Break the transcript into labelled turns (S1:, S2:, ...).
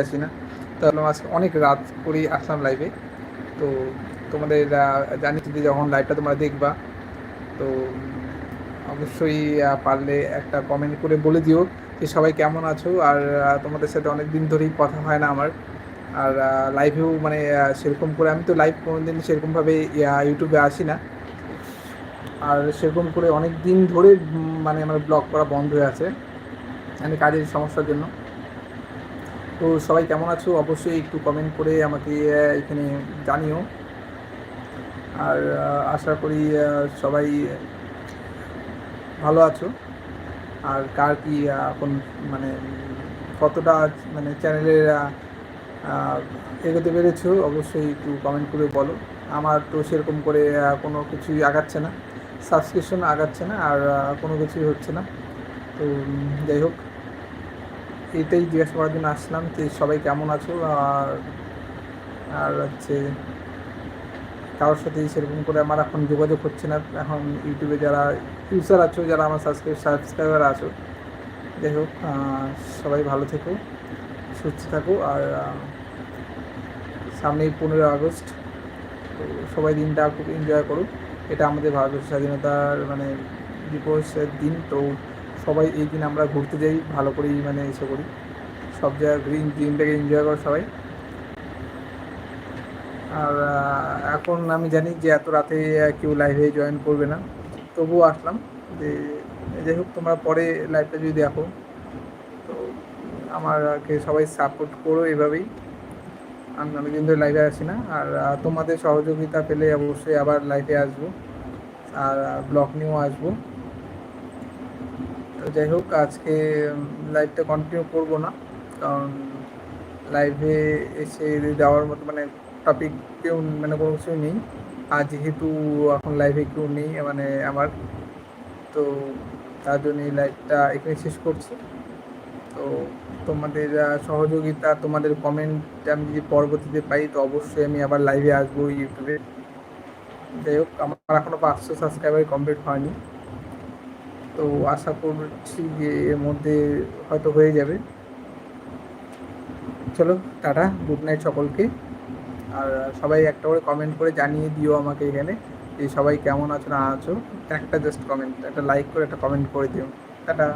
S1: আসি না। তাহলে আজকে অনেক রাত করেই আসলাম লাইভে তো তোমাদের জানি যদি যখন লাইভটা তোমরা দেখবা তো অবশ্যই পারলে একটা কমেন্ট করে বলে দিও যে সবাই কেমন আছো। আর তোমাদের সাথে অনেক দিন ধরেই কথা হয় না আমার। আর লাইভেও মানে সেরকম করে আমি তো লাইভ কোনোদিন সেরকমভাবে আহ, ইউটিউবে আসি না। আর সেরকম করে অনেক দিন ধরে মানে আমার ব্লগ করা বন্ধ হয়ে আছে। মানে কাজের সমস্যার জন্য। তো সবাই কেমন আছো? অবশ্যই একটু কমেন্ট করে আমাকে এখানে জানিও। আর আশা করি সবাই ভালো আছো। আর কার কি এখন মানে কতটা মানে চ্যানেলের এগোতে পেরেছ, অবশ্যই একটু কমেন্ট করে বলো। আমার তো সেরকম করে কোনো কিছুই আগাচ্ছে না। সাবস্ক্রিপশন আগাচ্ছে না, আর কোনো কিছুই হচ্ছে না। তো যাই হোক। এটাই জিজ্ঞাসা করার জন্য আসলাম যে সবাই কেমন আছো? আর আর হচ্ছে কারোর সাথে সেরকম করে আমার এখন যোগাযোগ হচ্ছে না। এখন ইউটিউবে যারা ইউজার আছো, যারা আমার সাবস্ক্রাইব সাবস্ক্রাইবার আছো, যাই হোক সবাই ভালো থেকো, সুস্থ থাকো। আর সামনেই পনেরো আগস্ট, তো সবাই দিনটা খুব এনজয় করো এটা আমাদের ভারতের স্বাধীনতার মানে দিবসের দিন। তো সবাই এই দিন আমরা ঘুরতে যাই, ভালো করেই মানে এসে করি। সব জায়গায় ঘুরি দিনটাকে এনজয় করো সবাই। আর এখন আমি জানি যে এত রাতে কেউ লাইভে জয়েন করবে না। তবুও আসলাম যে, যাই হোক, তোমরা পরে লাইভটা যদি দেখো, তো আমারকে সবাই সাপোর্ট করো এভাবেই। আমি অনেকদিন ধরে লাইভে আসি না, আর তোমাদের সহযোগিতা পেলে অবশ্যই আবার লাইভে আসব। আর ব্লগ নিয়েও আসব। যাই হোক, আজকে লাইভটা কন্টিনিউ করব না। কারণ লাইভে এসে দেওয়ার মতো মানে টপিক কেউ মানে কোনো কিছু নেই। আর যেহেতু এখন লাইভে কেউ নেই মানে আমার, তো তার জন্য এই লাইভটা এখানে শেষ করছি। তো তোমাদের সহযোগিতা, তোমাদের কমেন্ট আমি যদি পরবর্তীতে পাই, তো অবশ্যই আমি আবার লাইভে আসব ইউটিউবে যাই হোক, আমার এখনও পাঁচশো সাবস্ক্রাইবার কমপ্লিট হয়নি। তো আশা করছি যে এর মধ্যে হয়তো হয়ে যাবে। চলো, টাটা গুড নাইট সকলকে। আর সবাই একটা করে কমেন্ট করে জানিয়ে দিও আমাকে এখানে যে সবাই কেমন আছো, না আছো। একটা জাস্ট কমেন্ট একটা লাইক করে একটা কমেন্ট করে দিও। টাটা।